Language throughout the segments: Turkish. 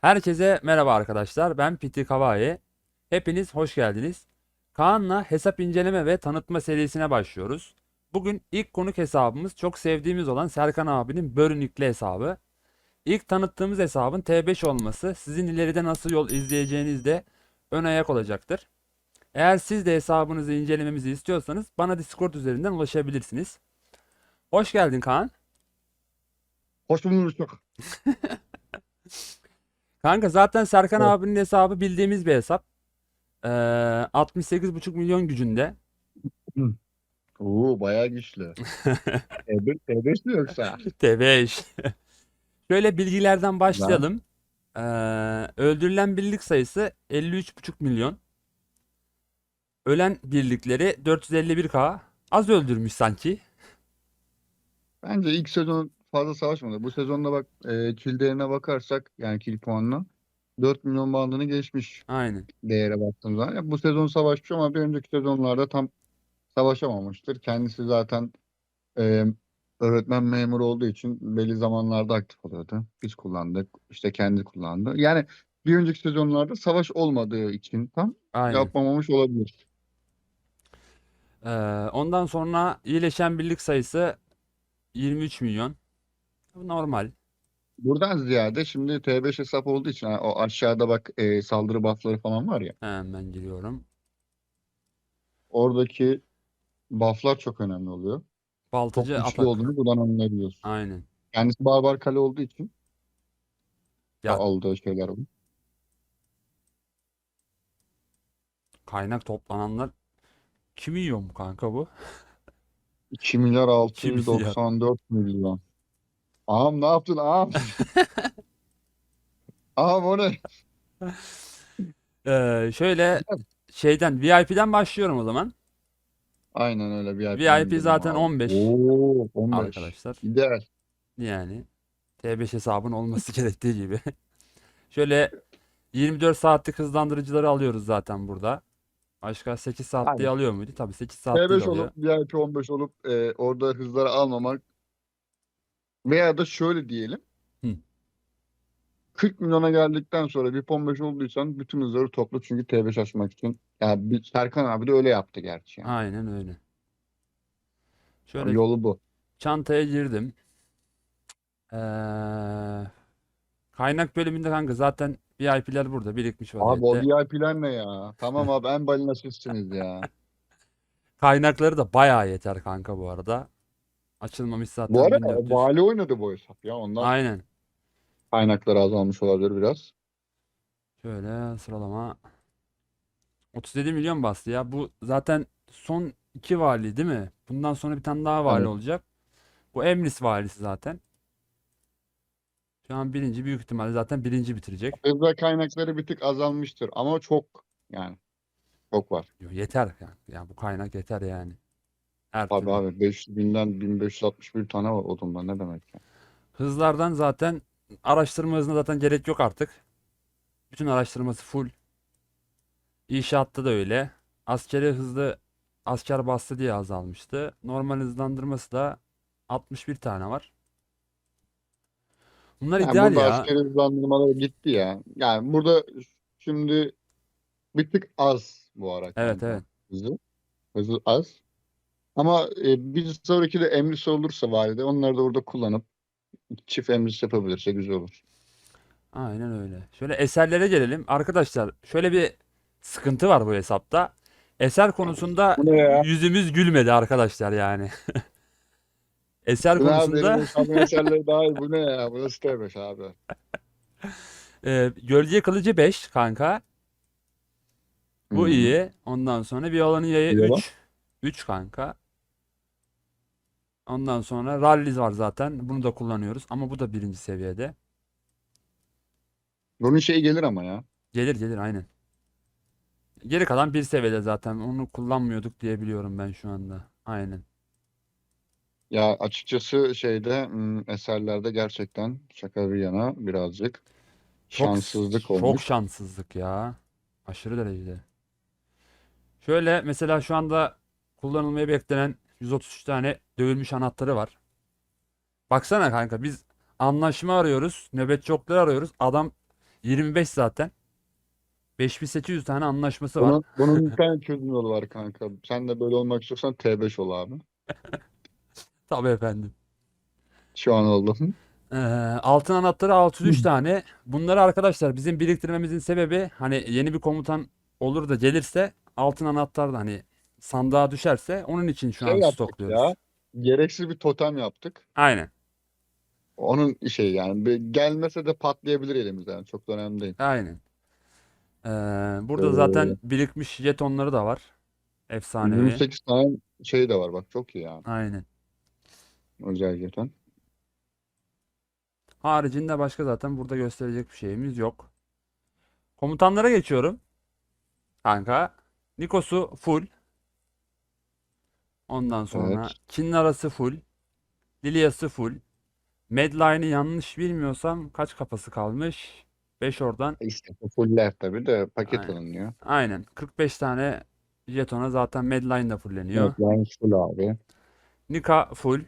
Herkese merhaba arkadaşlar. Ben Piti Kavayi. Hepiniz hoş geldiniz. Kaan'la hesap inceleme ve tanıtma serisine başlıyoruz. Bugün ilk konuk hesabımız çok sevdiğimiz olan Serkan abinin Börünüklü hesabı. İlk tanıttığımız hesabın T5 olması sizin ileride nasıl yol izleyeceğinizde ön ayak olacaktır. Eğer siz de hesabınızı incelememizi istiyorsanız bana Discord üzerinden ulaşabilirsiniz. Hoş geldin Kaan. Hoş bulduk. Kanka zaten Serkan Evet. abinin hesabı bildiğimiz bir hesap. Ee, 68,5 milyon gücünde. Oo bayağı güçlü. T5, T5 mi yoksa? T5. Şöyle bilgilerden başlayalım. Ee, öldürülen birlik sayısı 53,5 milyon. Ölen birlikleri 451k. Az öldürmüş sanki. Bence ilk sezon fazla savaşmadı. Bu sezonda bak e, değerine bakarsak yani kill puanına 4 milyon bandını geçmiş Aynen. değere baktığımız zaman. Ya bu sezon savaşmış ama bir önceki sezonlarda tam savaşamamıştır. Kendisi zaten e, öğretmen memuru olduğu için belli zamanlarda aktif oluyordu. Biz kullandık. işte kendi kullandı. Yani bir önceki sezonlarda savaş olmadığı için tam Aynen. yapmamış olabilir. Ee, ondan sonra iyileşen birlik sayısı 23 milyon. Normal. Buradan ziyade şimdi T5 hesap olduğu için o aşağıda bak e, saldırı buffları falan var ya. Hemen giriyorum. Oradaki bufflar çok önemli oluyor. Çok Baltacı güçlü atak. olduğunu buradan anlayabiliyorsun. Aynen. Kendisi barbar kale olduğu için Ya aldığı şeyler bu. kaynak toplananlar kim yiyor mu kanka bu? 2 milyar milyar. 694 milyon. Ağam ne yaptın ağam? Ağam o ne? Ee, şöyle şeyden VIP'den başlıyorum o zaman. Aynen öyle VIP. VIP zaten 15 Oo, 15. arkadaşlar. İdeal. Yani T5 hesabın olması gerektiği gibi. Şöyle 24 saatlik hızlandırıcıları alıyoruz zaten burada. Başka 8 saatliği Aynen. alıyor muydu? Tabii 8 saatliği T5 alıyor. olup VIP 15 olup e, orada hızları almamak veya da şöyle diyelim. Hı. 40 milyona geldikten sonra VIP 15 olduysan bütün hızları topla çünkü T5 açmak için. Yani bir, Serkan abi de öyle yaptı gerçi. Yani. Aynen öyle. Şöyle Yolu bu. çantaya girdim. Ee, kaynak bölümünde kanka zaten VIP'ler burada birikmiş Abi o vaziyette. VIP'ler ne ya? Tamam abi en balina sizsiniz ya. Kaynakları da bayağı yeter kanka bu arada. Açılmamış zaten Bu arada 1400. vali oynadı bu hesap ya. Ondan Aynen. kaynakları azalmış olabilir biraz. Şöyle sıralama. 37 milyon bastı ya. Bu zaten son iki vali değil mi? Bundan sonra bir tane daha vali Evet. olacak. Bu Emris valisi zaten. Şu an birinci büyük ihtimalle zaten birinci bitirecek. Hızla kaynakları bir tık azalmıştır ama çok yani çok var. Yo, Yeter yani. Ya bu kaynak yeter yani. Her Abi türlü. abi 500 binden 1561 tane var odumda ne demek ya. Hızlardan zaten araştırma hızına zaten gerek yok artık. Bütün araştırması full. İnşaatta da öyle. Askeri hızlı asker bastı diye azalmıştı. Normal hızlandırması da 61 tane var. Bunlar Yani ideal burada ya. askeri hızlandırmaları gitti ya. Yani burada şimdi bir tık az bu ara Evet kanka evet. hızı. Hızı az. Ama e, bir sonraki de emrisi olursa valide onları da orada kullanıp çift emrisi yapabilirse güzel olur. Aynen öyle. Şöyle eserlere gelelim. Arkadaşlar şöyle bir sıkıntı var bu hesapta. Eser konusunda Bu ne ya? yüzümüz gülmedi arkadaşlar yani. Eser Bu ne abi konusunda benim hesabım eserleri daha iyi. Bu ne ya? Bu nasıl tevbeş abi? e, gölge kılıcı 5 kanka. Bu Hmm. iyi. Ondan sonra Viola'nın yayı Viola? 3. 3 kanka. Ondan sonra Rallis var zaten. Bunu da kullanıyoruz. Ama bu da birinci seviyede. Bunun şeyi gelir ama ya. Gelir gelir aynen. Geri kalan bir seviyede zaten. Onu kullanmıyorduk diye biliyorum ben şu anda. Aynen. Ya açıkçası şeyde eserlerde gerçekten şaka bir yana birazcık Çok şanssızlık çok olmuş. şanssızlık ya. Aşırı derecede. Şöyle mesela şu anda kullanılmaya beklenen 133 tane dövülmüş anahtarı var. Baksana kanka biz anlaşma arıyoruz. Nöbetçi okları arıyoruz. Adam 25 zaten. 5800 tane anlaşması var. Bunun, bunun bir tane çözüm yolu var kanka. Sen de böyle olmak istiyorsan T5 ol abi. Tabii efendim. Şu an oldum. Ee, altın anahtarı 603 tane. Bunları arkadaşlar bizim biriktirmemizin sebebi hani yeni bir komutan olur da gelirse altın anahtar da hani sandığa düşerse onun için şu Şey an stokluyoruz. ya. Gereksiz bir totem yaptık. Aynen. Onun şey yani bir gelmese de patlayabilir elimizden. Yani çok da önemli değil. Aynen. Ee, burada zaten birikmiş jetonları da var. Efsanevi. 28 tane şey de var bak çok iyi yani. Aynen. Özel jeton. Haricinde başka zaten burada gösterecek bir şeyimiz yok. Komutanlara geçiyorum. Kanka. Nikos'u full. Ondan sonra Evet. Kinnara'sı full. Lilia'sı full. Medline'ı yanlış bilmiyorsam kaç kafası kalmış? 5 oradan. İşte fuller tabii de paket Aynen. alınıyor. Aynen. 45 tane jetona zaten Medline de fulleniyor. Yani full abi. Nika full.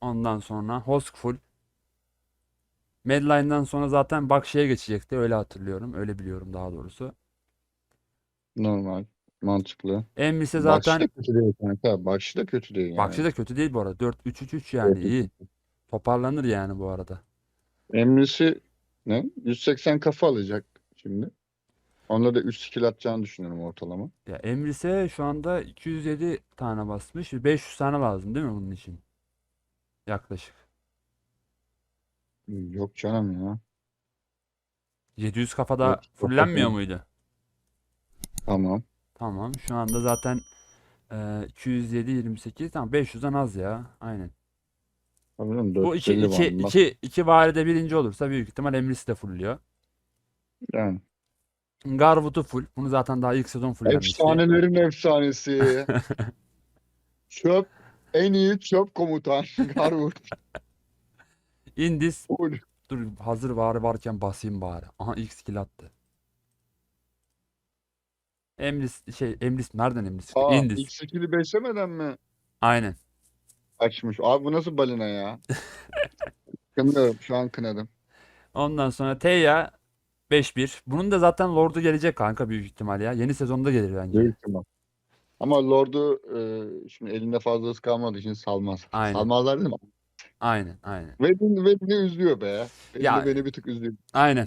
Ondan sonra Hosk full. Medline'dan sonra zaten Bakşi'ye geçecekti. Öyle hatırlıyorum. Öyle biliyorum daha doğrusu. Normal. Mantıklı. Emrisi Bakşı zaten da kötü değil kanka. Bakşı da kötü değil yani. Bakşi de kötü değil bu arada. 4-3-3-3 yani iyi. Toparlanır yani bu arada. Emrisi ne? 180 kafa alacak şimdi. Onda da 3 skill atacağını düşünüyorum ortalama. Ya Emrise şu anda 207 tane basmış. 500 tane lazım değil mi bunun için? Yaklaşık. Yok canım ya. 700 kafada Evet, çok fullenmiyor yakın. muydu? Tamam. Tamam. Şu anda zaten e, 207 28 tamam 500'den az ya. Aynen. Canım, Bu iki 450 iki bandında. iki iki varide birinci olursa büyük ihtimal Emrisi de fullüyor. Yani. Garvut'u full. Bunu zaten daha ilk sezon fullenmişti. Efsanelerin efsanesi. Çöp. En iyi çöp komutan. Garwood. Indis Full. dur hazır var varken basayım bari. Aha ilk skill attı. Emris şey Emris nereden çıktı? Aa, Indis. ilk skill'i beslemeden mi Aynen. açmış? Abi bu nasıl balina ya? Kınıyorum. Şu an kınadım. Ondan sonra Teya 5-1. Bunun da zaten Lord'u gelecek kanka büyük ihtimal ya. Yeni sezonda gelir bence. Büyük ihtimal. Ama Lord'u e, şimdi elinde fazlası kalmadığı için salmaz. Aynen. Salmazlar değil mi? Aynen, aynen. Vedin, Vedin'i üzüyor be. Vedin Ya- beni bir tık üzüyor. Aynen.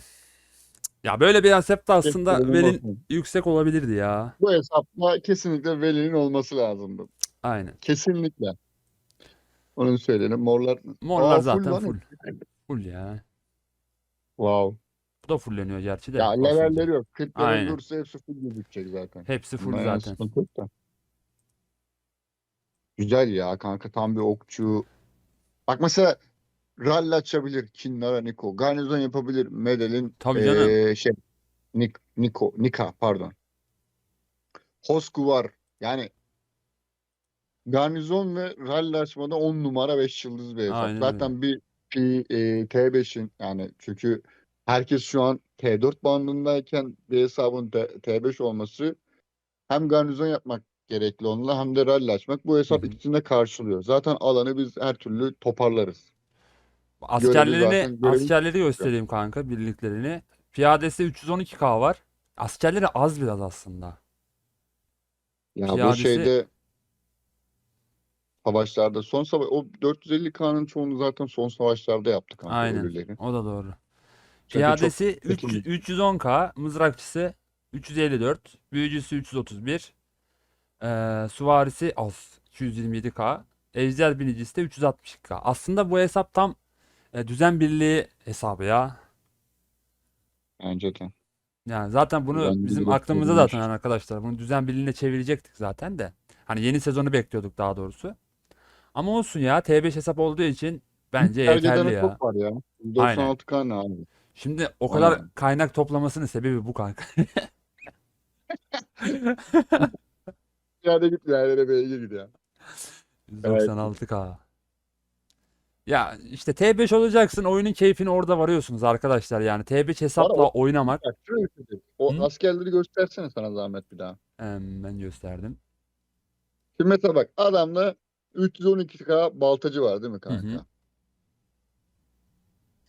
Ya böyle bir konsept de aslında olmasın. yüksek olabilirdi ya. Bu hesapta kesinlikle Veli'nin olması lazımdı. Aynen. Kesinlikle. Onu söyleyelim. Morlar Morlar Aa, full zaten lan full. Full ya. Wow. Bu da fulleniyor gerçi de. Ya basınca. levelleri yok. 40 level Aynen. dursa hepsi full gözükecek zaten. Hepsi full Bundan yana zaten. sıkıntı yok da. Güzel ya kanka tam bir okçu. Bak mesela rally açabilir Kinnara Niko. Garnizon yapabilir Medel'in Tabii canım. eee, şey Nik, Niko, Nika pardon. Hosku var. Yani Garnizon ve rally açmada 10 numara 5 yıldız bir hesap. Aynen Zaten bir P- e, T5'in yani çünkü herkes şu an T4 bandındayken bir hesabın T- T5 olması hem garnizon yapmak gerekli onunla hem de rally açmak. Bu hesap Hı hı. ikisini de karşılıyor. Zaten alanı biz her türlü toparlarız. Askerlerini görevi- askerleri göstereyim kanka birliklerini. Piyadesi 312k var. Askerleri az biraz aslında. Ya bu Piyadesi- şeyde savaşlarda son savaş o 450K'nın çoğunu zaten son savaşlarda yaptık kanka Aynen. ölüleri. O da doğru. Çünkü çok Piyadesi kötü 300 bir- 310k, mızrakçısı 354, büyücüsü 331, eee süvarisi az 227k, ejder binicisi de 362k. Aslında bu hesap tam e, düzen birliği hesabı ya. Bence de. Yani zaten bunu Düzen bizim birliği aklımızda zaten arkadaşlar. Bunu düzen birliğine çevirecektik zaten de. Hani yeni sezonu bekliyorduk daha doğrusu. Ama olsun ya T5 hesap olduğu için bence yeterli ya. çok var ya. 96K ne abi? Şimdi o kadar Aynen. kaynak toplamasının sebebi bu kanka. Yerde git yerlere beygir git ya. 196k. Ya işte T5 olacaksın oyunun keyfini orada varıyorsunuz arkadaşlar yani T5 hesapla o- oynamak Bak şöyle bir şey. O Hı? askerleri göstersene sana zahmet bir daha. Em, ben gösterdim. Şimdi mesela bak adamda 312K baltacı var değil mi kanka? hı.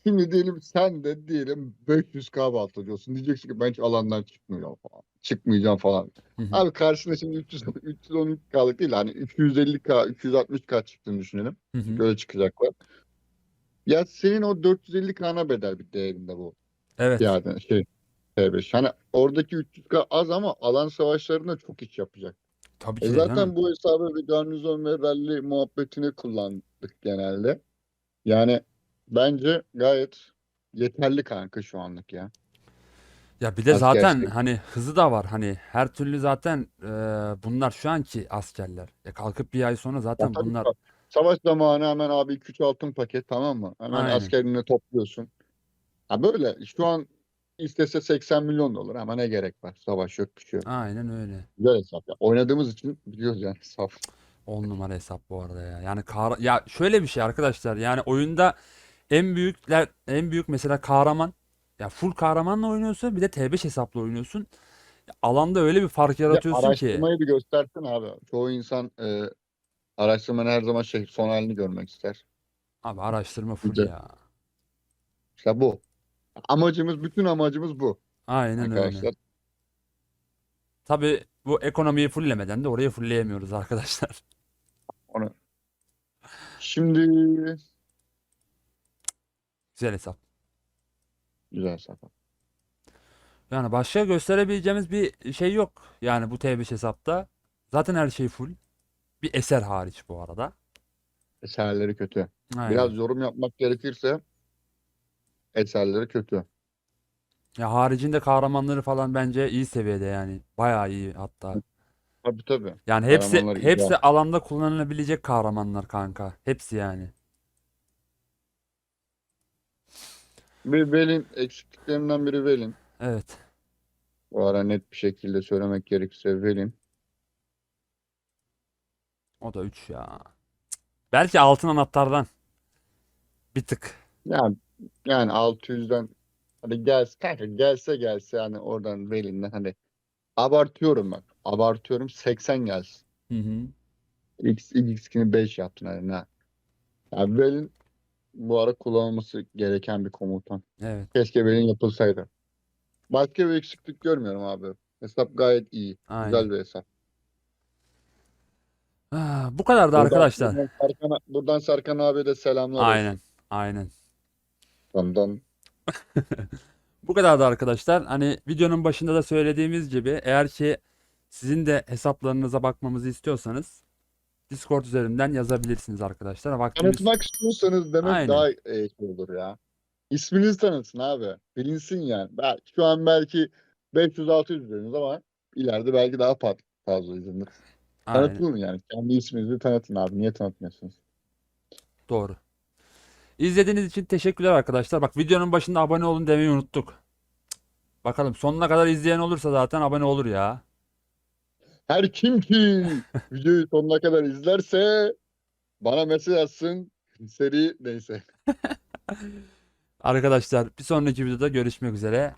Şimdi diyelim sen de diyelim 500k balta diyorsun. Diyeceksin ki ben hiç alandan çıkmayacağım falan. Çıkmayacağım falan. Hı hı. Abi karşına şimdi 300 312k'lık değil hani 250k 360k çıktığını düşünelim. Hı hı. Böyle çıkacaklar. Ya senin o 450k'na bedel bir değerinde bu. Evet. Yani şey T5. Hani oradaki 300k az ama alan savaşlarında çok iş yapacak. Tabii E ki de zaten bu hesabı bir garnizon ve rally muhabbetini kullandık genelde. Yani bence gayet yeterli kanka şu anlık ya. Ya bir de Asker zaten şey. hani hızı da var. Hani her türlü zaten e, bunlar şu anki askerler. Ya kalkıp bir ay sonra Ya zaten tabii bunlar bak, savaş zamanı hemen abi 2-3 altın paket tamam mı? Hemen Aynen. askerini topluyorsun. Ha böyle şu an istese 80 milyon dolar ama ne gerek var? Savaş yok bir şey yok. aynen öyle. Güzel hesap ya. Oynadığımız için biliyoruz yani hesap. 10 numara hesap bu arada ya. Yani kahra- ya şöyle bir şey arkadaşlar. Yani oyunda en büyükler en büyük mesela kahraman ya full kahramanla oynuyorsun bir de T5 hesapla oynuyorsun. Ya alanda öyle bir fark Ya yaratıyorsun ki. araştırmayı bir göstersin abi. Çoğu insan e, araştırmanın her zaman şey son halini görmek ister. Abi araştırma full Güzel. ya. İşte bu. Amacımız, bütün amacımız bu Aynen öyle. arkadaşlar. Tabii bu ekonomiyi fulllemeden de orayı fullleyemiyoruz arkadaşlar. Onu. Şimdi Güzel hesap. güzel hesap. Yani başka gösterebileceğimiz bir şey yok. Yani bu T5 hesapta. Zaten her şey full. Bir eser hariç bu arada. Eserleri kötü. Aynen. Biraz yorum yapmak gerekirse eserleri kötü. Ya haricinde kahramanları falan bence iyi seviyede yani. Bayağı iyi hatta. Tabii tabii. Yani hepsi Kahramanlar hepsi alanda kullanılabilecek kahramanlar kanka. Hepsi yani. Bir Velin eksikliklerinden biri Velin. Evet. Bu ara net bir şekilde söylemek gerekirse Velin. O da 3 ya. Belki altın anahtardan. Bir tık. Yani yani 600'den hadi gelse kanka gelse gelse yani oradan Velin'den hani abartıyorum bak. Abartıyorum 80 gelsin. Hı hı. X, X2'ni 5 yaptın hani ne? Yani Velin bu ara kullanılması gereken bir komutan. Evet. Keşke Velin yapılsaydı. Başka bir eksiklik görmüyorum abi. Hesap gayet iyi. Aynen. Güzel bir hesap. Ah, bu kadar da Buradan, arkadaşlar. buradan Serkan, buradan Serkan abiye de selamlar olsun. Aynen. Aynen. Ondan Bu kadar da arkadaşlar. Hani videonun başında da söylediğimiz gibi eğer ki sizin de hesaplarınıza bakmamızı istiyorsanız Discord üzerinden yazabilirsiniz arkadaşlar. Vaktimiz tanıtmak istiyorsanız demek Aynen. daha e, şey olur ya. İsminiz tanıtsın abi. Bilinsin yani. Ben, şu an belki 500-600 izliyorsunuz ama ileride belki daha fa- fazla izlenir. Tanıtılın yani. Kendi isminizi tanıtın abi. Niye tanıtmıyorsunuz? Doğru. İzlediğiniz için teşekkürler arkadaşlar. Bak videonun başında abone olun demeyi unuttuk. Bakalım sonuna kadar izleyen olursa zaten abone olur ya. Her kim ki videoyu sonuna kadar izlerse bana mesaj atsın. Seri neyse. Arkadaşlar bir sonraki videoda görüşmek üzere.